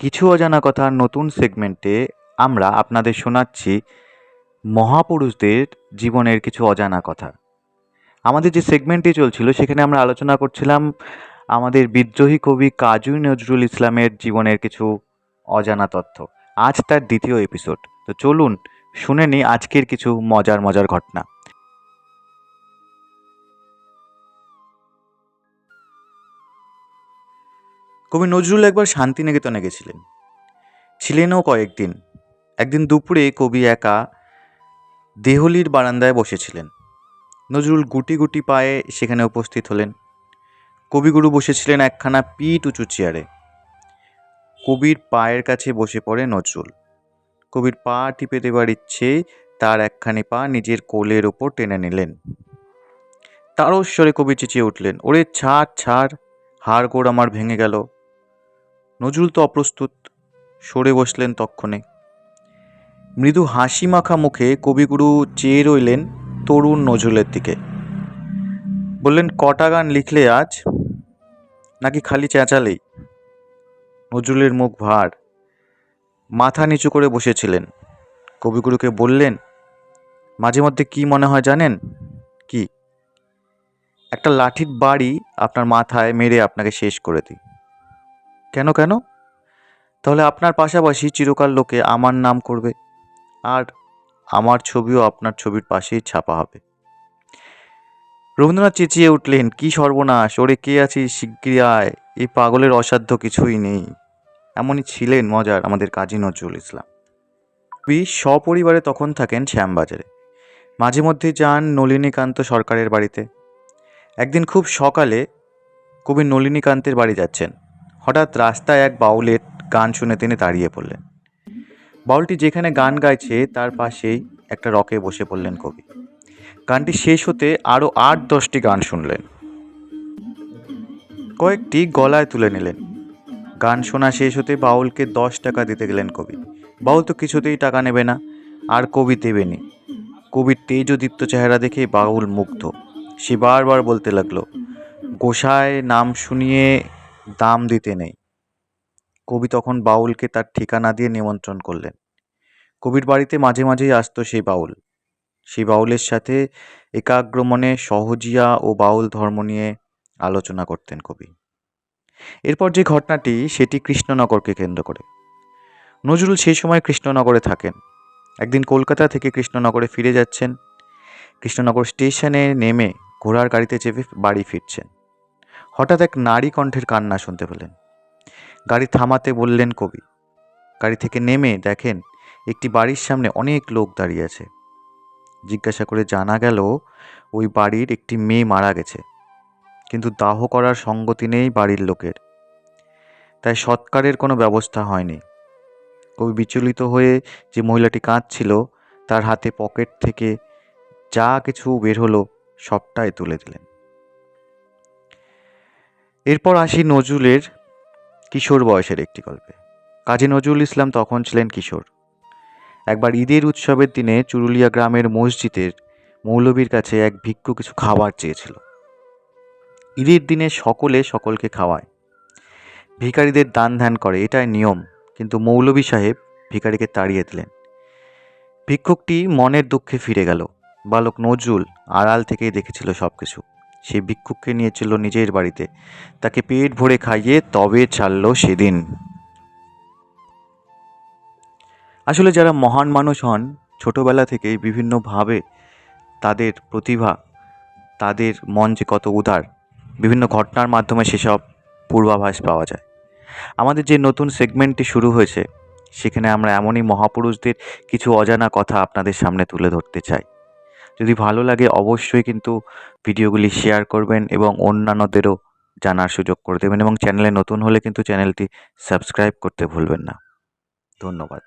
কিছু অজানা কথার নতুন সেগমেন্টে আমরা আপনাদের শোনাচ্ছি মহাপুরুষদের জীবনের কিছু অজানা কথা। আমাদের যে সেগমেন্টটি চলছিল, সেখানে আমরা আলোচনা করছিলাম আমাদের বিদ্রোহী কবি কাজী নজরুল ইসলামের জীবনের কিছু অজানা তথ্য। আজ তার দ্বিতীয় এপিসোড তো চলুন, শুনে নিই আজকের কিছু মজার মজার ঘটনা। কবি নজরুল একবার শান্তিনিকেতনে গেছিলেন। ছিলেনও কয়েকদিন। একদিন দুপুরে কবি একা দেহলির বারান্দায় বসেছিলেন। নজরুল গুটি গুটি পায়ে সেখানে উপস্থিত হলেন। কবিগুরু বসেছিলেন একখানা পিঠ উঁচু চেয়ারে। কবির পায়ের কাছে বসে পড়ে নজরুল। কবির পা টিপে দেবার ইচ্ছে তার একখানি পা নিজের কোলের ওপর টেনে নিলেন। তারস্বরে কবি চেঁচিয়ে উঠলেন, ওরে ছাড় ছাড় হাড় গোড় আমার ভেঙে গেল। নজরুল তো অপ্রস্তুত, সরে বসলেন তক্ষণে। মৃদু হাসি মাখা মুখে কবিগুরু চেয়ে রইলেন তরুণ নজরুলের দিকে। বললেন, কটা গান লিখলে আজ? নাকি খালি চেঁচালেই? নজরুলের মুখ ভার, মাথা নিচু করে বসেছিলেন। কবিগুরুকে বললেন, মাঝে মধ্যে কি মনে হয় জানেন? কি? একটা লাঠির বাড়ি আপনার মাথায় মেরে আপনাকে শেষ করে দিই। কেন কেন? তাহলে আপনার পাশাপাশি চিরকাল লোকে আমার নাম করবে আর আমার ছবিও আপনার ছবির পাশেই ছাপা হবে। রবীন্দ্রনাথ চেঁচিয়ে উঠলেন, কি সর্বনাশ, ওরে কে আছিস শিগগিরি আয়, এই পাগলের অসাধ্য কিছুই নেই। এমনই ছিলেন মজার আমাদের কাজী নজরুল ইসলাম। কবি সপরিবারে তখন থাকেন শ্যামবাজারে। মাঝে মধ্যে যান নলিনীকান্ত সরকারের বাড়িতে। একদিন খুব সকালে কবি নলিনীকান্তের বাড়ি যাচ্ছেন। হঠাৎ রাস্তায় এক বাউলের গান শুনে তিনি দাঁড়িয়ে পড়লেন। বাউলটি যেখানে গান গাইছে, তার পাশেই একটা রকে বসে পড়লেন কবি। গানটি শেষ হতে আরও আট, দশটি গান শুনলেন। কয়েকটি গলায় তুলে নিলেন। গান শোনা শেষ হতে বাউলকে দশ টাকা দিতে গেলেন কবি। বাউল তো কিছুতেই টাকা নেবে না, আর কবি দেবেনি কবির তেজদীপ্ত চেহারা দেখে বাউল মুগ্ধ। সে বারবার বলতে লাগল গোসায় নাম শুনিয়ে দাম দিতে নেই। কবি তখন বাউলকে তার ঠিকানা দিয়ে নিমন্ত্রণ করলেন। কবির বাড়িতে মাঝে মাঝেই আসতো সেই বাউল। সেই বাউলের সাথে একাগ্রমনে সহজিয়া ও বাউল ধর্ম নিয়ে আলোচনা করতেন কবি। এরপর যে ঘটনাটি, সেটি কৃষ্ণনগরকে কেন্দ্র করে। নজরুল সেই সময় কৃষ্ণনগরে থাকেন। একদিন কলকাতা থেকে কৃষ্ণনগরে ফিরে যাচ্ছেন। কৃষ্ণনগর স্টেশনে নেমে ঘোড়ার গাড়িতে চেপে বাড়ি ফিরছেন। হঠাৎ এক নারী কণ্ঠের কান্না শুনতে পেলেন। গাড়ি থামাতে বললেন কবি। গাড়ি থেকে নেমে দেখেন একটি বাড়ির সামনে অনেক লোক দাঁড়িয়ে আছে। জিজ্ঞাসা করে জানা গেল, ওই বাড়ির একটি মেয়ে মারা গেছে। কিন্তু দাহ করার সঙ্গতি নেই বাড়ির লোকের। তাই সৎকারের কোনো ব্যবস্থা হয়নি। কবি বিচলিত হয়ে যে মহিলাটি কাঁদছিল, তার হাতে পকেট থেকে যা কিছু বের হলো সবটাই তুলে দিলেন। এরপর আসি নজরুলের কিশোর বয়সের একটি গল্পে। কাজী নজরুল ইসলাম তখন ছিলেন কিশোর। একবার ঈদের উৎসবের দিনে চুরুলিয়া গ্রামের মসজিদের মৌলবীর কাছে এক ভিক্ষু কিছু খাবার চেয়েছিল। ঈদের দিনে সকলে সকলকে খাওয়ায়। ভিখারিদের দান ধ্যান করে, এটাই নিয়ম। কিন্তু মৌলবী সাহেব ভিখারিকে তাড়িয়ে দিলেন। ভিক্ষুকটি মনের দুঃখে ফিরে গেল। বালক নজরুল আড়াল থেকেই দেখেছিল সব কিছু সেই ভিক্ষুককে নিয়েছিল নিজের বাড়িতে। তাকে পেট ভরে খাইয়ে তবে ছাড়ল সেদিন। আসলে যারা মহান মানুষ হন, ছোটবেলা থেকেই বিভিন্নভাবে তাদের প্রতিভা, তাদের মন যে কত উদার, বিভিন্ন ঘটনার মাধ্যমে সেসব পূর্বাভাস পাওয়া যায়। আমাদের যে নতুন সেগমেন্টটি শুরু হয়েছে, সেখানে আমরা এমনই মহাপুরুষদের কিছু অজানা কথা আপনাদের সামনে তুলে ধরতে চাই। যদি ভালো লাগে অবশ্যই কিন্তু ভিডিওগুলি শেয়ার করবেন এবং অন্যান্যদেরও জানার সুযোগ করে দেবেন এবং চ্যানেলে নতুন হলে কিন্তু চ্যানেলটি সাবস্ক্রাইব করতে ভুলবেন না। ধন্যবাদ।